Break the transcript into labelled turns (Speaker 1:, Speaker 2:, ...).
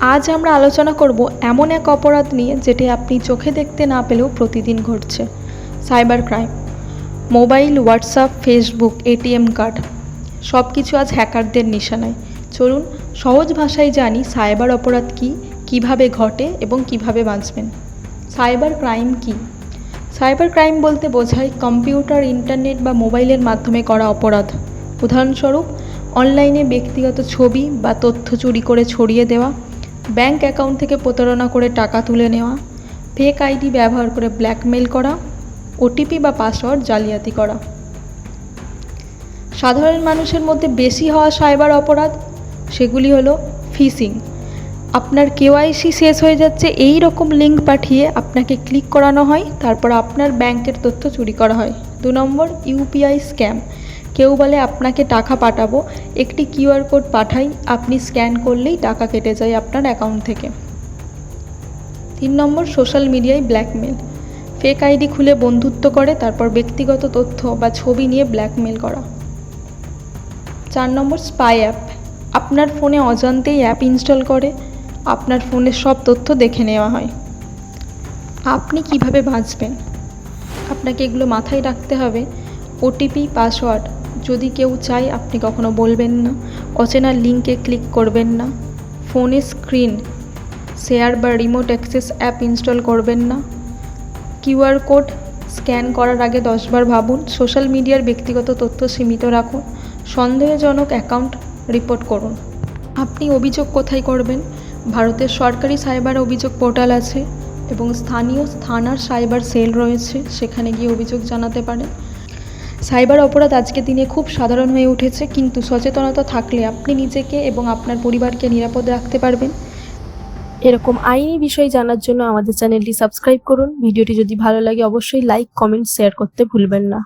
Speaker 1: আজ আমরা আলোচনা করব এমন এক অপরাধ নিয়ে যেটি আপনি চোখে দেখতে না পেলেও প্রতিদিন ঘটছে, cyber crime. Mobile, WhatsApp, Facebook, ATM card সব কিছু আজ হ্যাকারদের নিশানায়। চলুন, সহজ ভাষায় জানি সাইবার অপরাধ কী, কীভাবে ঘটে এবং কীভাবে বাঁচবেন। সাইবার ক্রাইম কী? সাইবার ক্রাইম বলতে বোঝায় কম্পিউটার, ইন্টারনেট বা মোবাইলের মাধ্যমে করা অপরাধ। উদাহরণস্বরূপ, অনলাইনে ব্যক্তিগত ছবি বা তথ্য চুরি করে ছড়িয়ে দেওয়া ব্যাংক অ্যাকাউন্ট থেকে প্রতারণা করে টাকা তুলে নেওয়া ফেক আইডি ব্যবহার করে ব্ল্যাকমেল করা, ওটিপি বা পাসওয়ার্ড জালিয়াতি করা। সাধারণ মানুষের মধ্যে বেশি হওয়া সাইবার অপরাধ, সেগুলি হলো ফিসিং। আপনার কেওয়াইসি শেষ হয়ে যাচ্ছে, এই রকম লিঙ্ক পাঠিয়ে আপনাকে ক্লিক করানো হয়, তারপর আপনার ব্যাংকের তথ্য চুরি করা হয়। দু নম্বর, ইউপিআই স্ক্যাম। কেউ বলে, আপনাকে টাকা পাঠাবো। একটি কিউআর কোড পাঠাই। আপনি স্ক্যান করলেই টাকা কেটে যায় আপনার অ্যাকাউন্ট থেকে। তিন নম্বর, সোশ্যাল মিডিয়ায় ব্ল্যাকমেল। ফেক আইডি খুলে বন্ধুত্ব করে, তারপর ব্যক্তিগত তথ্য বা ছবি নিয়ে ব্ল্যাকমেল করা। চার নম্বর, স্পাই অ্যাপ। আপনার ফোনে অজান্তেই অ্যাপ ইনস্টল করে। আপনার ফোনের সব তথ্য দেখে নেওয়া হয়। আপনি কীভাবে বাঁচবেন? আপনাকে এগুলো মাথায় রাখতে হবে। ওটিপি পাসওয়ার্ড যদি কেউ চায় আপনি কখনো বলবেন না, অচেনা লিঙ্কে ক্লিক করবেন না, ফোনে স্ক্রিন, শেয়ার বা রিমোট অ্যাক্সেস অ্যাপ ইনস্টল করবেন না কিউআর কোড স্ক্যান করার আগে দশবার ভাবুন সোশ্যাল মিডিয়ার ব্যক্তিগত তথ্য সীমিত রাখুন, সন্দেহজনক অ্যাকাউন্ট রিপোর্ট করুন। আপনি অভিযোগ কোথায় করবেন? ভারতের সরকারি সাইবার অভিযোগ পোর্টাল আছে এবং স্থানীয় থানার সাইবার সেল রয়েছে, সেখানে গিয়ে অভিযোগ জানাতে পারেন। সাইবার অপরাধ আজকের দিনে খুব সাধারণ হয়ে উঠেছে, কিন্তু সচেতনতা থাকলে আপনি নিজেকে এবং আপনার পরিবারকে নিরাপদ রাখতে পারবেন।
Speaker 2: এরকম আইনি বিষয় জানার জন্য আমাদের চ্যানেলটি সাবস্ক্রাইব করুন। ভিডিওটি যদি ভালো লাগে, অবশ্যই লাইক, কমেন্ট, শেয়ার করতে ভুলবেন না।